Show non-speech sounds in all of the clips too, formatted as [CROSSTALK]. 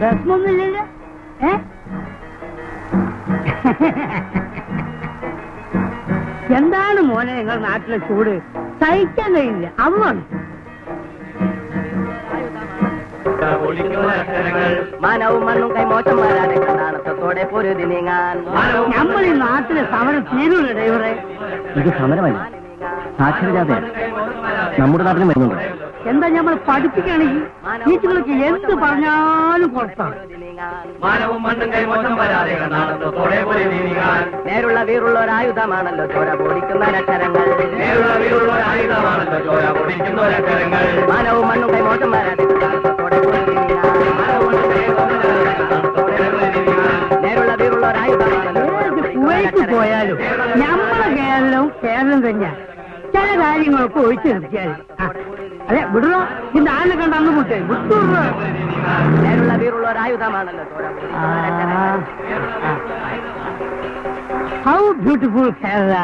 ഭസ്മൊന്നുമില്ലല്ലോ ഏ [LAUGHS] എന്താണ് മോനെ നിങ്ങൾ നാട്ടിലെ ചൂട്? സഹിക്കാൻ കഴിയില്ല. അതാണ് മാനവും മണ്ണും കൈമോശം വരാതെ കണ്ടാണത്തോടെ പൊരുതി നീങ്ങാൻ. നമ്മൾ ഈ നാട്ടിലെ സമരം തീരൂല ഡ്രൈവറെ? ഇത് സമരമല്ല. സാക്ഷരജാതയാണ് നമ്മുടെ നാട്ടിലും വരുന്നുണ്ട്. എന്താ നമ്മൾ പഠിപ്പിക്കുകയാണെങ്കിൽ ടീച്ചറുകൾക്ക് എന്ത് പറഞ്ഞാലും നീങ്ങാൻ. നേരുള്ള വീറുള്ള ഒരു ആയുധമാണല്ലോ ചോര പൊടിക്കുന്ന അക്ഷരങ്ങൾ. നേരുള്ള വീറുള്ള ഒരു ആയുധമാണല്ലോ ചോര പൊടിക്കുന്ന ഒരക്ഷരങ്ങൾ മാനവും മണ്ണും കൈമോശം വരാതെ പോയാലും നമ്മളെ കേരളവും കേരളം തന്നെയാണ് ചില കാര്യങ്ങളൊക്കെ ഒഴിച്ചു നിർത്തിയാൽ അതെ വിടുക ഈ നാലിനെ കണ്ട അന്ന് വിട്ടേ വിട്ടുവിടുക നേരുള്ള വീറുള്ള ഒരു ആയുധമാണല്ലോ ചോര പൊടിക്കുന്ന അക്ഷരങ്ങൾ ഹൗ ബ്യൂട്ടിഫുൾ കേരള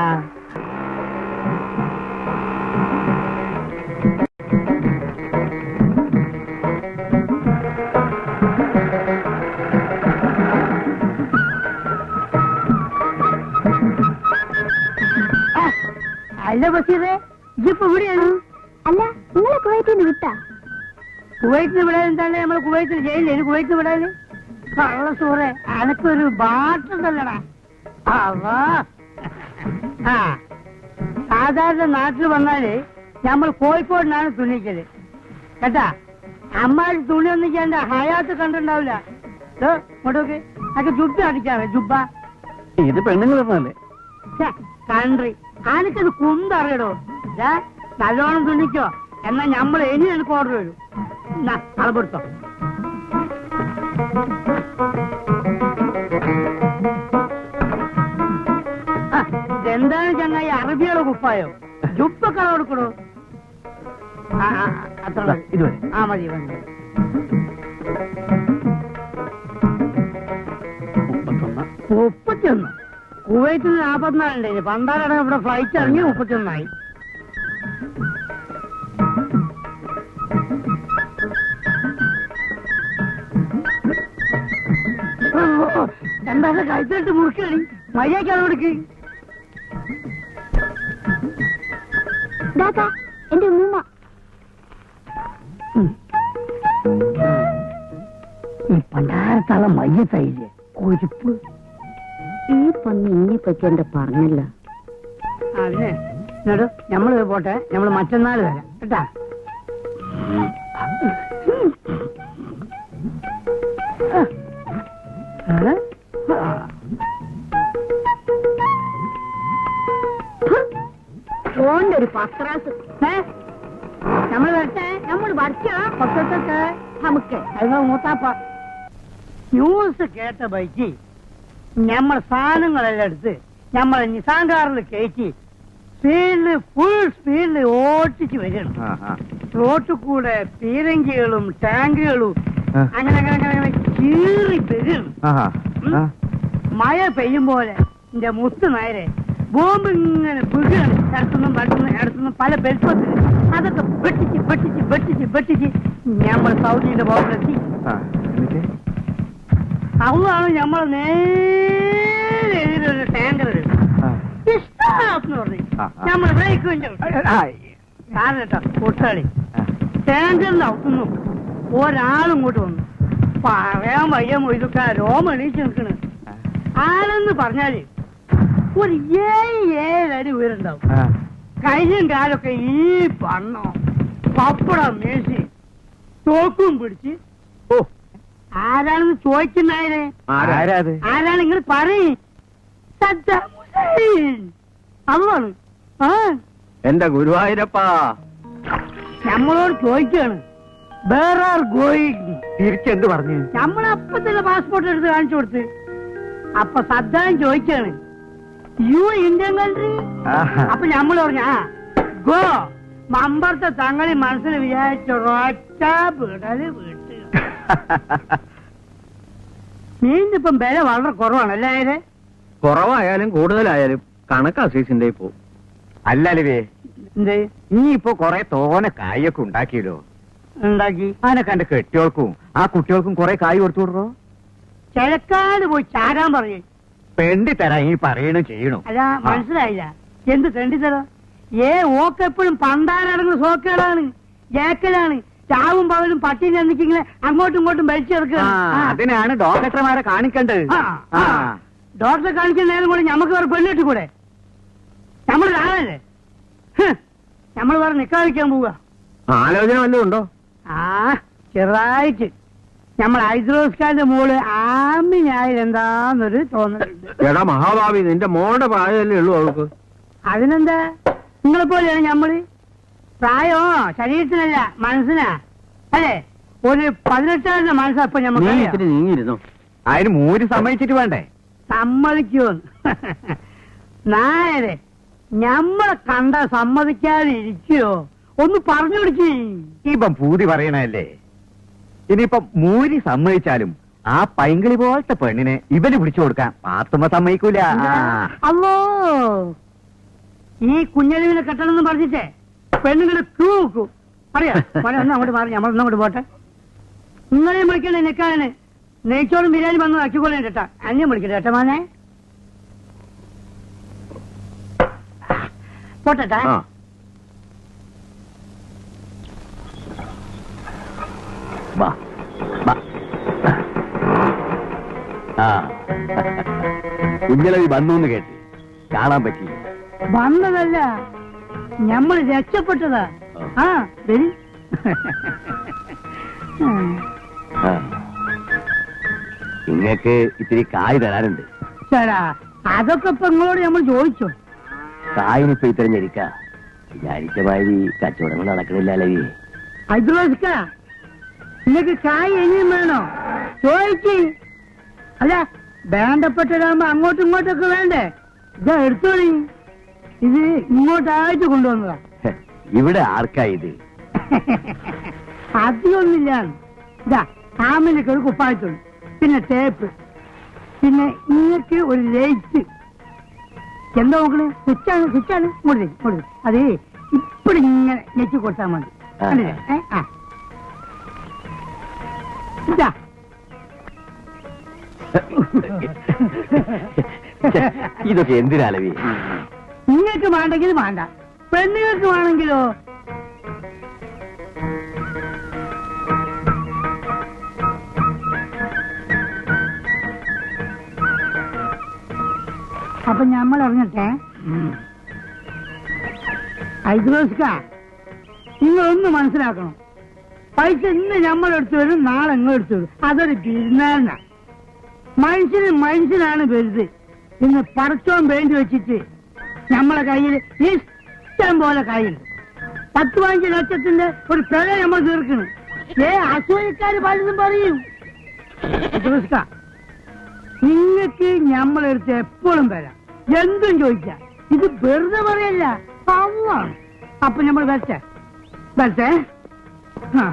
അല്ല ബസീറേ ഇജിപ്പോ ഇവിടെയാണ്? അല്ല നിങ്ങളെ കുവൈറ്റിൽ നിന്ന് വിട്ടാ? കുവൈറ്റിന് വിടാൻ എന്താണ് നമ്മൾ കുവൈറ്റിൽ ജയിലില്ല കുവൈറ്റിന് വിടാന്? കള്ള സൂറേ അനക്കൊരു ബാട്ടുണ്ടല്ലടാ ആ സാധാരണ നാട്ടിൽ വന്നാൽ നമ്മൾ കോഴിക്കോടിനാണ് തുണിക്കൽ കേട്ടാ? അമ്മാര് തുണി ഒന്നും ചെയ്യണ്ട ഹയാത്ത് കണ്ടിണ്ടാവില്ല ഇങ്ങോട്ടോക്ക് അതൊക്കെ ജുബ്ബ അടിക്കാവേ ജുബ്ബ ഇത് പെണ്ണുങ്ങൾ കൺട്രി. ആനക്കത് കുന്തറിയടോ ഏ നല്ലോണം തുണിക്കോ എന്നാ നമ്മൾ ഇനി എനിക്ക് ഓർഡർ വരും. എന്നാ എന്താണ് ചങ്ങായി അറബിയുടെ കുപ്പായോ? ജുപ്പ കള കൊടുക്കണോ അത്ര ആ മതി മതി മുപ്പത്തിയൊന്ന് കുവൈത്തിൽ നാപ്പത്തിനാലുണ്ട്. പണ്ടാലാണ് ഇവിടെ ഫ്ലൈറ്റ് ഇറങ്ങി മുപ്പത്തിയൊന്നായി. എന്താ കഴിച്ചിട്ട് മുറുക്കണി മര്യാദക്കാണ് കൊടുക്ക്. എന്റെ ഉമ്മ ഈ മയ്യ മയ്യത്തായില്ലേ? കൊഴുപ്പ് ഈ പന്നി ഇന്നെ പറ്റി എന്റെ പറഞ്ഞല്ല? അതിനെ എന്നിട്ട് നമ്മൾ പോട്ടെ നമ്മൾ മറ്റന്നാൾ വരാം കേട്ടാ? ഒരു പത്രാസ്. നമ്മൾ വരട്ടെ നമ്മൾ വരച്ചാ പക്കത്തൊക്കെ നമുക്ക് അത് മൂത്താപ്പ. ന്യൂസ് കേട്ട ബൈക്ക് നമ്മൾ സാധനങ്ങളെല്ലാം എടുത്ത് നമ്മളെ നിസാങ്കാറിൽ കയറ്റി സ്പീഡിൽ ഫുൾ സ്പീഡിൽ ഓട്ടിച്ച് വരണം റോട്ടിൽ കൂടെ പീരങ്കികളും ടാങ്കുകളും അങ്ങനെ അങ്ങനെ അങ്ങനെ അങ്ങനെ കീറി വരണം. മഴ പെയ്യും പോലെ എന്റെ മുത്ത് നേരെ ബോംബ് ഇങ്ങനെ വീഴാണ് ഇടത്തുനിന്നും വടത്തുനിന്നും ഇടത്തുനിന്നും പല ബെൽപ്പത്തിൽ അതൊക്കെ വെട്ടിച്ച് വെട്ടിച്ച് വെട്ടിച്ച് വെട്ടിച്ച് നമ്മൾ സൗദിയുടെ ബോംബിലെത്തി അതാണ് നമ്മൾ നേരെ എതിരൊരു ടാങ്കർ ഇഷ്ടം പറഞ്ഞു. ആ, ആ. നമ്മൾ ബ്രേക്ക് കാരണം കേട്ടോ കൊട്ടാളി ടാങ്കറിന്റെ അവിടുന്ന് ഒരാളും ഇങ്ങോട്ട് വന്നു. പറയാൻ വയ്യ മൊയ്തുക്ക രോമ എണീച്ച് നിൽക്കണ്. ആളെന്ന് പറഞ്ഞാൽ ഒരു ഏഴ് ഏഴടി ഉയരുണ്ടാവും കയ്യും കാലൊക്കെ ഈ പണ്ണോ പപ്പടം മേശി തോക്കും പിടിച്ച് ഓ. ആരാണെന്ന് ചോദിക്കുന്നായരെ ആരാണ് നിങ്ങൾ പറയും? അതാണ് ആ. എന്റെ ഗുരുവായൂരപ്പാ. നമ്മളോട് ചോദിക്കാണ്. വേറെ ആർ ഗോയിങ് തിരിച്ചെന്ത് പറഞ്ഞു? നമ്മൾ അപ്പൊ തന്നെ പാസ്പോർട്ട് എടുത്ത് കാണിച്ചു കൊടുത്ത്. അപ്പൊ സദ്ദാം ചോദിക്കാണ്. യു ഇന്ത്യൻ കൺട്രി അപ്പൊ നമ്മൾ പറഞ്ഞു ആ ഗോ. മമ്പർത്തെ തങ്ങളി മനസ്സിൽ വിചാരിച്ചു ഒറ്റ വീട്ട്. മീനിപ്പം വില വളരെ കുറവാണല്ലേ കുറവായാലും കൂടുതലായാലും കണക്ക് അസീസിന്റെ പോവും അല്ല അലവേ എന്ത്? നീ ഇപ്പൊ കൊറേ തോന കായൊക്കെ ഉണ്ടാക്കിയല്ലോ. ഉണ്ടാക്കി? അതിനെ എന്റെ കെട്ടിയോൾക്കും ആ കുട്ടികൾക്കും കൊറേ കായ് കൊടുത്തു വിടറോ? കിഴക്കാട് പോയി ചാരാൻ പറയേ. പെണ്ടി തരാൻ ഈ പറയണു ചെയ്യണു. അല്ല മനസ്സിലായില്ല. എന്ത് തെണ്ടിത്തരം ഏ ഓക്കെപ്പോഴും പണ്ടാരടങ്ങുന്ന സോക്കേടാണ്. ജേക്കലാണ്. ചാവും പകലും പട്ടിയും എന്നിട്ടിങ്ങനെ അങ്ങോട്ടും ഇങ്ങോട്ടും വലിച്ചെടുക്കുക അതിനാണ് ഡോക്ടർമാരെ കാണിക്കേണ്ടത്. ഡോക്ടറെ കാണിക്കുന്ന നേരം കൂടെ ഞമ്മക്ക് വേറെ പെണ്ണിട്ട് കൂടെ? നമ്മൾ ആളല്ലേ നമ്മൾ വേറെ നിക്കാതിരിക്കാൻ പോവുക ആലോചന വല്ലതും ഉണ്ടോ? ആ ചെറുതായിട്ട്. നമ്മൾ ഹൈദ്രോസ്കാന്റെ മോൾ ആമിനായാലും എന്താന്നൊരു തോന്നലുണ്ട്. എടാ മഹാഭാവി നിന്റെ മോളുടെ പ്രായമല്ലേ ഉള്ളൂ അവൾക്ക്. അതിനെന്താ? നിങ്ങളെ പോലെയാണ് ഞമ്മൾ? പ്രായോ? ശരീരത്തിനല്ല മനസ്സിനാ? അല്ലേ? ഒരു പതിനെട്ടാറിന്റെ മനസ്സാ ഇപ്പൊ നീ ഞമ്മക്ക് ഇത്തിരി നീങ്ങിരുന്നു അതിന് മൂരി സമ്മതിച്ചിട്ട് വേണ്ടേ? സമ്മതിക്കുമെന്ന്. നായരെ ഞമ്മളെ കണ്ട സമ്മതിക്കാതെ ഇരിക്കോ ഒന്ന് പറഞ്ഞു കൊടുക്കേ ഇപ്പം പൂതി പറയണല്ലേ ഇനിയിപ്പം മൂരി സമ്മതിച്ചാലും ആ പൈങ്കിളി പോലത്തെ പെണ്ണിനെ ഇവന് പിടിച്ചു കൊടുക്കാൻ പാത്തുമ്മ സമ്മതിക്കൂല. അല്ലോ. ഈ കുഞ്ഞലിവിനെ കെട്ടണമെന്ന് പറഞ്ഞിട്ടേ? പെണ്ണുങ്ങളെ ക്യൂ അറിയാ. അറിയാം മോനെ ഒന്ന് അങ്ങോട്ട് മാറി നമ്മൾ അങ്ങോട്ട് പോട്ടെ. നിങ്ങളെ വിളിക്കണേ നിൽക്കാന് നെയ്ച്ചോറും ബിരിയാണി വന്ന് ആക്കിക്കൊള്ളേ ചേട്ടാ അന്നെ വിളിക്കട്ടെ ചേട്ടാ മോനെ. പോട്ടെട്ടാ ആ. വാ, വാ. ആ. കുഞ്ഞലവി വന്നു എന്ന് കേട്ടി. കാണാൻ പറ്റി വന്നതല്ല. നമ്മൾ രക്ഷപ്പെട്ടതാ. ആ. വരി. നിങ്ങക്ക് ഇത്തിരി കായ് തരാനുണ്ട്. ചേടാ അതൊക്കെ ഇപ്പൊ നിങ്ങളോട് നമ്മൾ ചോദിച്ചു? കായിനിപ്പോ ഇത്തിരഞ്ഞിരിക്ക വിചാരിച്ച മാതിരി കച്ചവടങ്ങൾ നടക്കണില്ല അലവി ഹൈദ്രോസിക്ക നിങ്ങക്ക് കായ് ഇനിയും വേണോ? ചോദിച്ചു അല്ല വേണ്ടപ്പെട്ടതാകുമ്പോ അങ്ങോട്ടും ഇങ്ങോട്ടൊക്കെ വേണ്ടേ? ഇതാ എടുത്തോളി. ഇത് ഇങ്ങോട്ടായിട്ട് കൊണ്ടുവന്നതാ. ഹെ, ഇവിടെ ആർക്കാ ഇത്? അധികമൊന്നുമില്ല. ഇതാ ആമിനൊക്കെ ഒരു കുപ്പായത്തുണ്ട്. പിന്നെ ടേപ്പ്. പിന്നെ ഇങ്ങക്ക് ഒരു ലൈറ്റ്. എന്താ നോക്കണ് സ്വിച്ചാണ് സ്വിച്ചാണ്. ഇങ്ങോട്ട് ഇങ്ങോട്ട് തരും. അത് ഇപ്പഴും ഇങ്ങനെ ഞെക്കി കൊടുത്താൽ മതി. ഇതൊക്കെ എന്തിനാ അലവി? നിങ്ങൾക്ക് വേണ്ടെങ്കിൽ വേണ്ട. പെണ്ണുങ്ങൾക്ക് വേണമെങ്കിലോ? അപ്പൊ നമ്മൾ അറിഞ്ഞട്ടെ നിങ്ങൾ നിങ്ങളൊന്ന് മനസ്സിലാക്കണം. പൈസ ഇന്ന് നമ്മളെടുത്ത് വരും നാളെ നിങ്ങൾ എടുത്തു വരും അതൊരു ബിരുന്നാന മനുഷ്യന് മനുഷ്യനാണ് വലുത്. ഇന്ന് പറച്ചോൻ വേണ്ടി വെച്ചിട്ട് നമ്മളെ കയ്യിൽ ഇഷ്ടം പോലെ കയ്യുണ്ട് പത്ത് പതിനഞ്ച് ലക്ഷത്തിന്റെ ഒരു പിഴ നമ്മൾ തീർക്കണം ഏ അസൂയക്കാര് പലതും പറയും. നിങ്ങൾക്ക് ഞമ്മളെടുത്ത് എപ്പോഴും വരാം. എന്തും ചോദിക്കാം. ഇത് വെറുതെ പറയല്ല അപ്പൊ നമ്മൾ വരട്ടെ? വരട്ടെ? ആ.